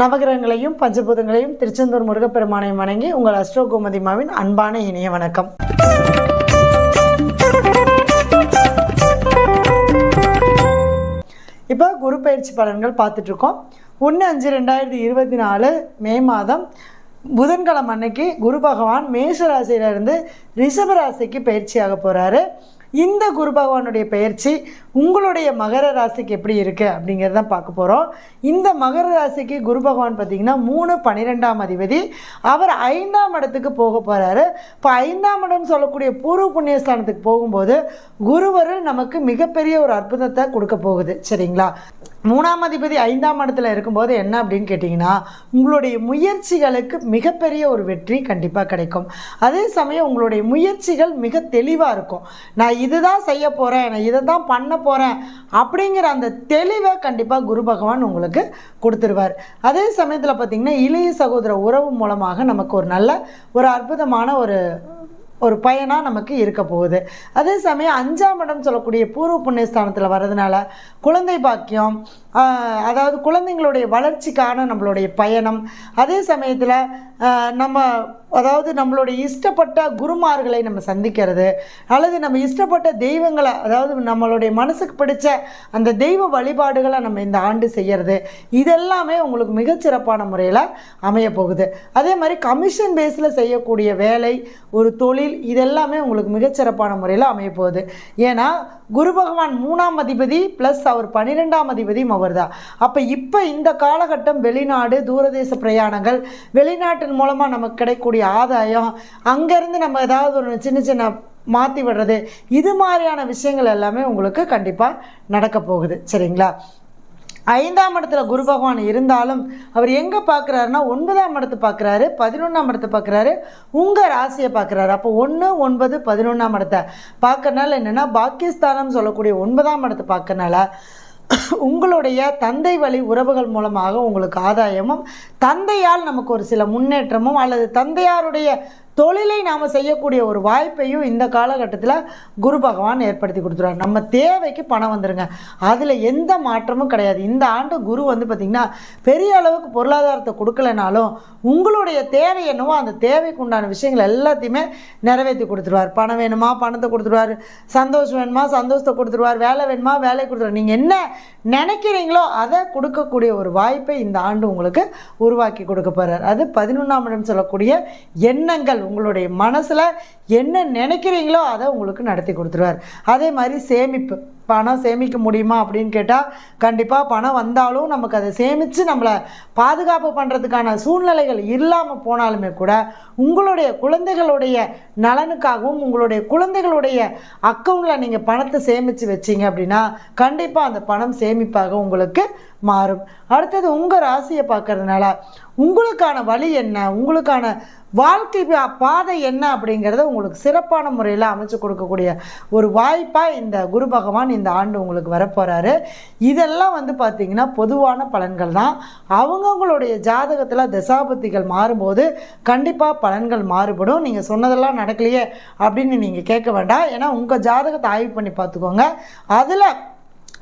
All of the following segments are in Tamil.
நவகிரகங்களையும் பஞ்சபூதங்களையும் திருச்செந்தூர் முருகப்பெருமானையும் வணங்கி உங்கள் அஸ்ட்ரோ கோமதிமாவின் அன்பான இணைய வணக்கம். இப்போ குரு பயிற்சி பலன்கள் பார்த்துட்டு இருக்கோம் ஒன்று அஞ்சு ரெண்டாயிரத்தி இருபத்தி நாலு மே மாதம் புதன்கிழமை அன்னைக்கு குரு பகவான் மேஷ ராசியிலிருந்து ரிஷப ராசிக்கு பயிற்சியாக போகிறாரு இந்த குரு பகவானுடைய பயிற்சி உங்களுடைய மகர ராசிக்கு எப்படி இருக்குது அப்படிங்கிறத பார்க்க போகிறோம் இந்த மகர ராசிக்கு குரு பகவான் பார்த்திங்கன்னா மூணு பன்னிரெண்டாம் அதிபதி. அவர் ஐந்தாம் இடத்துக்கு போக போகிறாரு இப்போ ஐந்தாம் இடம் சொல்லக்கூடிய பூர்வ புண்ணியஸ்தானத்துக்கு போகும்போது குருவருள் நமக்கு மிகப்பெரிய ஒரு அற்புதத்தை கொடுக்க போகுது. சரிங்களா? மூணாம் அதிபதி ஐந்தாம் இடத்துல இருக்கும்போது என்ன அப்படின்னு கேட்டிங்கன்னா உங்களுடைய முயற்சிகளுக்கு மிகப்பெரிய ஒரு வெற்றி கண்டிப்பாக கிடைக்கும். அதே சமயம் உங்களுடைய முயற்சிகள் மிக தெளிவாக இருக்கும். நான் இதுதான் செய்ய போகிறேன் நான் இதை தான் பண்ண போகிறேன் அப்படிங்கிற அந்த தெளிவை கண்டிப்பாக குரு பகவான் உங்களுக்கு கொடுத்துருவார். அதே சமயத்தில் பார்த்திங்கன்னா இளைய சகோதர உறவு மூலமாக நமக்கு ஒரு நல்ல ஒரு அற்புதமான ஒரு ஒரு பயனாக நமக்கு இருக்க போகுது. அதே சமயம் அஞ்சாம் இடம் சொல்லக்கூடிய பூர்வ புண்ணியஸ்தானத்தில் வர்றதுனால குழந்தை பாக்கியம் அதாவது குழந்தைங்களுடைய வளர்ச்சிக்கான நம்மளுடைய பயணம். அதே சமயத்தில் நம்ம அதாவது நம்மளுடைய இஷ்டப்பட்ட குருமார்களை நம்ம சந்திக்கிறது அல்லது நம்ம இஷ்டப்பட்ட தெய்வங்களை அதாவது நம்மளுடைய மனசுக்கு பிடிச்ச அந்த தெய்வ வழிபாடுகளை நம்ம இந்த ஆண்டு செய்கிறது இதெல்லாமே உங்களுக்கு மிகச்சிறப்பான முறையில் அமைய போகுது. அதே மாதிரி கமிஷன் பேஸில் செய்யக்கூடிய வேலை ஒரு தொழில் இதெல்லாமே உங்களுக்கு மிகச்சிறப்பான முறையில் அமையப்போகுது ஏன்னா குரு பகவான் மூணாம் அதிபதி ப்ளஸ் அவர் பன்னிரெண்டாம் அதிபதியும் அவர் தான் அப்போ இப்போ இந்த காலகட்டம் வெளிநாடு தூரதேச பிரயாணங்கள் வெளிநாட்டின் மூலமாக நமக்கு கிடைக்கக்கூடிய ஆதாயம் அங்கேருந்து நம்ம ஏதாவது ஒரு சின்ன சின்ன மாற்றி விடுறது இது மாதிரியான விஷயங்கள் எல்லாமே உங்களுக்கு கண்டிப்பாக நடக்க போகுது. சரிங்களா? ஐந்தாம் இடத்துல குரு பகவான் இருந்தாலும் அவர் எங்கே பார்க்குறாருன்னா ஒன்பதாம் இடத்தை பார்க்குறாரு பதினொன்றாம் இடத்தை பார்க்குறாரு உங்கள் ராசியை பார்க்குறாரு அப்போ ஒன்று ஒன்பது பதினொன்றாம் இடத்தை பார்க்கறனால என்னென்னா பாக்கியஸ்தானம் சொல்லக்கூடிய ஒன்பதாம் இடத்தை பார்க்கறனால உங்களுடைய தந்தை வழி உறவுகள் மூலமாக உங்களுக்கு ஆதாயமும் தந்தையால் நமக்கு ஒரு சில முன்னேற்றமும் அல்லது தந்தையாருடைய தொழிலை நாம் செய்யக்கூடிய ஒரு வாய்ப்பையும் இந்த காலகட்டத்தில் குரு பகவான் ஏற்படுத்தி கொடுத்துருவார். நம்ம தேவைக்கு பணம் வந்துடுங்க அதில் எந்த மாற்றமும் கிடையாது. இந்த ஆண்டு குரு வந்து பார்த்திங்கன்னா பெரிய அளவுக்கு பொருளாதாரத்தை கொடுக்கலனாலும் உங்களுடைய தேவை என்னவோ அந்த தேவைக்கு உண்டான விஷயங்கள் எல்லாத்தையுமே நிறைவேற்றி கொடுத்துருவார். பணம் வேணுமா? பணத்தை கொடுத்துருவார். சந்தோஷம் வேணுமா? சந்தோஷத்தை கொடுத்துருவார். வேலை வேணுமா? வேலை கொடுத்துருவார். நீங்கள் என்ன நினைக்கிறீங்களோ அதை கொடுக்கக்கூடிய ஒரு வாய்ப்பை இந்த ஆண்டு உங்களுக்கு உருவாக்கி கொடுக்க போகிறார் அது பதினொன்றாம் இடம் சொல்லக்கூடிய எண்ணங்கள். உங்களுடைய மனசில் என்ன நினைக்கிறீங்களோ அதை உங்களுக்கு நடத்தி கொடுத்துருவார். அதே மாதிரி சேமிப்பு. பணம் சேமிக்க முடியுமா அப்படின்னு கேட்டால் கண்டிப்பாக பணம் வந்தாலும் நமக்கு அதை சேமித்து நம்மளை பாதுகாப்பு பண்ணுறதுக்கான சூழ்நிலைகள் இல்லாமல் போனாலுமே கூட உங்களுடைய குழந்தைகளுடைய நலனுக்காகவும் உங்களுடைய குழந்தைகளுடைய அக்கௌண்ட்டில் நீங்கள் பணத்தை சேமித்து வச்சிங்க அப்படின்னா கண்டிப்பாக அந்த பணம் சேமிப்பாக உங்களுக்கு மாறும். அடுத்தது உங்கள் ராசியை பார்க்கறதுனால உங்களுக்கான வழி என்ன? உங்களுக்கான வாழ்க்கை பாதை என்ன அப்படிங்கிறத உங்களுக்கு சிறப்பான முறையில் அமைச்சு கொடுக்கக்கூடிய ஒரு வாய்ப்பாக இந்த குரு பகவான் இந்த ஆண்டு உங்களுக்கு வரப்போகிறாரு இதெல்லாம் வந்து பார்த்திங்கன்னா பொதுவான பலன்கள் தான். அவங்கவுங்களுடைய ஜாதகத்தில் தசாபத்திகள் மாறும்போது கண்டிப்பாக பலன்கள் மாறுபடும். நீங்கள் சொன்னதெல்லாம் நடக்கலையே அப்படின்னு நீங்கள் கேட்க வேண்டாம். ஏன்னா உங்கள் ஜாதகத்தை ஆய்வு பண்ணி பார்த்துக்கோங்க. அதில்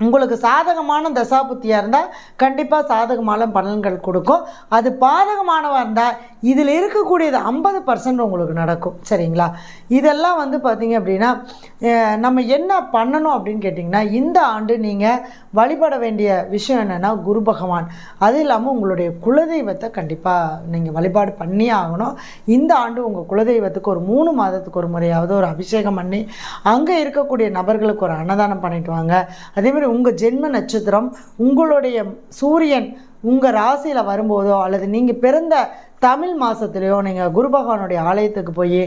உங்களுக்கு சாதகமான தசாபுத்தியாக இருந்தால் கண்டிப்பாக சாதகமான பலன்கள் கொடுக்கும். அது பாதகமானவாக இருந்தால் இதில் இருக்கக்கூடியது ஐம்பது பர்சன்ட் உங்களுக்கு நடக்கும். சரிங்களா? இதெல்லாம் வந்து பார்த்திங்க அப்படின்னா நம்ம என்ன பண்ணணும் அப்படின்னு கேட்டிங்கன்னா இந்த ஆண்டு நீங்கள் வழிபட வேண்டிய விஷயம் என்னென்னா குரு பகவான். அது இல்லாமல் உங்களுடைய குலதெய்வத்தை கண்டிப்பாக நீங்கள் வழிபாடு பண்ணியே ஆகணும். இந்த ஆண்டு உங்கள் குலதெய்வத்துக்கு ஒரு மூணு மாதத்துக்கு ஒரு முறையாவது ஒரு அபிஷேகம் பண்ணி அங்கே இருக்கக்கூடிய நபர்களுக்கு ஒரு அன்னதானம் பண்ணிட்டு வாங்க. அதேமாதிரி உங்கள் ஜென்ம நட்சத்திரம் உங்களுடைய சூரியன் உங்கள் ராசியில் வரும்போதோ அல்லது நீங்கள் பிறந்த தமிழ் மாதத்துலேயோ நீங்கள் குரு பகவானுடைய ஆலயத்துக்கு போய்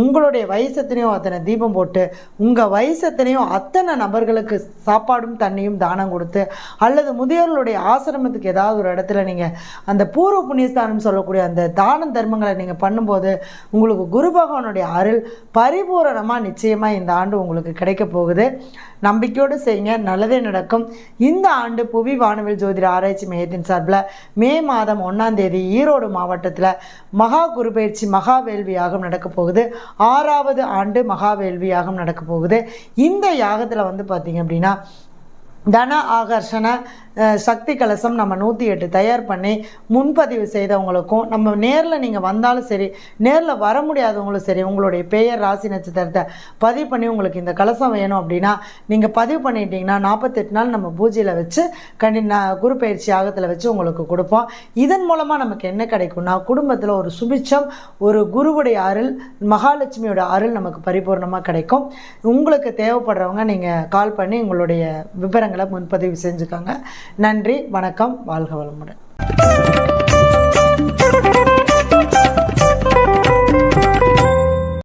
உங்களுடைய வயசத்தினையும் அத்தனை தீபம் போட்டு உங்கள் வயசத்தினையும் அத்தனை நபர்களுக்கு சாப்பாடும் தண்ணியும் தானம் கொடுத்து அல்லது முதியோர்களுடைய ஆசிரமத்துக்கு ஏதாவது ஒரு இடத்துல நீங்கள் அந்த பூர்வ புண்ணியஸ்தானம் சொல்லக்கூடிய அந்த தான தர்மங்களை நீங்கள் பண்ணும்போது உங்களுக்கு குரு பகவானுடைய அருள் பரிபூரணமாக நிச்சயமாக இந்த ஆண்டு உங்களுக்கு கிடைக்க போகுது. நம்பிக்கையோடு செய்யுங்க. நல்லதே நடக்கும். இந்த ஆண்டு புவி வானவில் ஜோதிட ஆராய்ச்சி மையத்தின் சார்பில் மே மாதம் ஒன்றாம் தேதி ஈரோடு மாவட்டத்தில் மகா குரு பயிற்சி மகா வேள்வி யாகம் நடக்க போகுது. ஆறாவது ஆண்டு மகா வேள்வி யாகம் நடக்க போகுது. இந்த யாகத்தில் வந்து பார்த்தீங்க அப்படின்னா தன ஆகர்ஷண சக்தி கலசம் நம்ம நூற்றி எட்டு தயார் பண்ணி முன்பதிவு செய்தவங்களுக்கும் நம்ம நேரில் நீங்கள் வந்தாலும் சரி நேரில் வர முடியாதவங்களும் சரி உங்களுடைய பெயர் ராசி நட்சத்திரத்தை பதிவு பண்ணி உங்களுக்கு இந்த கலசம் வேணும் அப்படின்னா நீங்கள் பதிவு பண்ணிட்டீங்கன்னா நாற்பத்தெட்டு நாள் நம்ம பூஜையில் வச்சு கண்டி குரு பயிற்சி ஆகத்தில் வச்சு உங்களுக்கு கொடுப்போம். இதன் மூலமாக நமக்கு என்ன கிடைக்கும்னா குடும்பத்தில் ஒரு சுபிச்சம் ஒரு குருவுடைய அருள் மகாலட்சுமியோட அருள் நமக்கு பரிபூர்ணமாக கிடைக்கும். உங்களுக்கு தேவைப்படுறவங்க நீங்கள் கால் பண்ணி உங்களுடைய விவரங்கள் விவரங்களை முன்பதிவு செஞ்சுக்கோங்க. நன்றி வணக்கம் வாழ்க வளமுடன்.